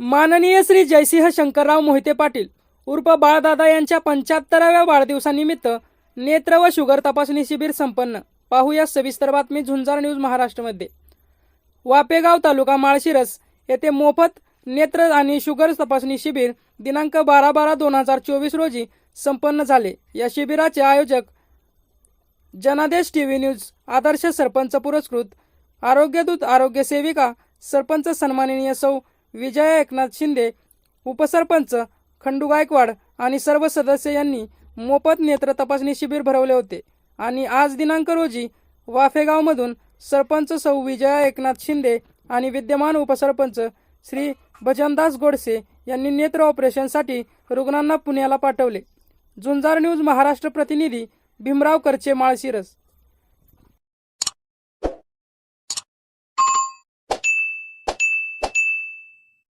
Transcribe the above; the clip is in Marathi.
माननीय श्री जयसिंह शंकरराव मोहिते पाटील उर्फ बाळदादा यांच्या पंच्याहत्तराव्या वाढदिवसानिमित्त नेत्र व शुगर तपासणी शिबिर संपन्न. पाहूया सविस्तर बातमी झुंजार न्यूज महाराष्ट्रमध्ये. वापेगाव तालुका माळशिरस येथे मोफत नेत्र आणि शुगर तपासणी शिबिर दिनांक बारा बारा दोन हजार चोवीस रोजी संपन्न झाले. या शिबिराचे आयोजक जनादेश टी व्ही न्यूज आदर्श सरपंच पुरस्कृत आरोग्यदूत आरोग्य सेविका सरपंच सन्माननीय सौ विजया एकनाथ शिंदे उपसरपंच खंडू गायकवाड आणि सर्व सदस्य यांनी मोफत नेत्र तपासणी शिबिर भरवले होते. आणि आज दिनांक रोजी वाफेगावमधून सरपंच सौ विजया एकनाथ शिंदे आणि विद्यमान उपसरपंच श्री भजनदास गोडसे यांनी नेत्र ऑपरेशनसाठी रुग्णांना पुण्याला पाठवले. झुंजार न्यूज महाराष्ट्र प्रतिनिधी भीमराव करचे माळशिरस.